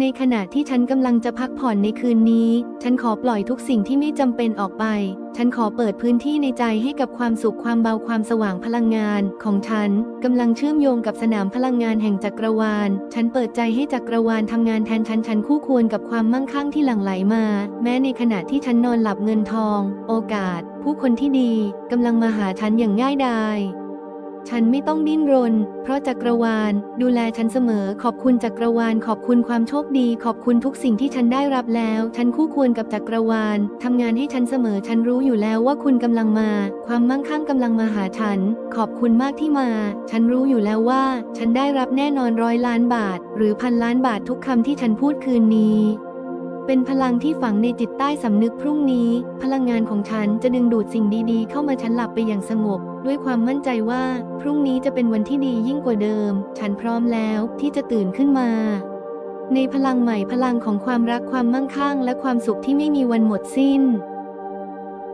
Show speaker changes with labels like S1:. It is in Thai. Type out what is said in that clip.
S1: ในขณะที่ฉันกำลังจะพักผ่อนในคืนนี้ ฉันขอปล่อยทุกสิ่งที่ไม่จำเป็นออกไป ฉันขอเปิดพื้นที่ในใจให้กับความสุขความเบาความสว่างพลังงาน ของฉันกำลังเชื่อมโยงกับสนามพลังงานแห่งจักรวาล ฉันเปิดใจให้จักรวาลทำงานแทนฉัน ฉันคู่ควรกับความมั่งคั่งที่หลั่งไหลมา แม้ในขณะที่ฉันนอนหลับเงินทอง โอกาส ผู้คนที่ดีกำลังมาหาฉันอย่างง่ายดาย ฉันไม่ต้องดิ้นรน เพราะจักรวาล ดูแลฉันเสมอ ขอบคุณจักรวาล ขอบคุณความโชคดี ขอบคุณทุกสิ่งที่ฉันได้รับแล้ว ฉันคู่ควรกับจักรวาลทำงานให้ฉันเสมอ ฉันรู้อยู่แล้วว่าคุณกำลังมา ความมั่งคั่งกำลังมาหาฉัน ขอบคุณมากที่มา ฉันรู้อยู่แล้วว่า ฉันได้รับแน่นอนร้อยล้านบาท หรือพันล้านบาททุกคำที่ฉันพูดคืนนี้ เป็นพลังที่ฝังในจิตใต้สำนึกพรุ่งนี้ พลังงานของฉันจะดึงดูดสิ่งดีๆ เข้ามาฉันหลับไปอย่างสงบ ด้วยความมั่นใจว่า พรุ่งนี้จะเป็นวันที่ดียิ่งกว่าเดิม ฉันพร้อมแล้วที่จะตื่นขึ้นมา ในพลังใหม่พลังของความรักความมั่งคั่ง และความสุขที่ไม่มีวันหมดสิ้น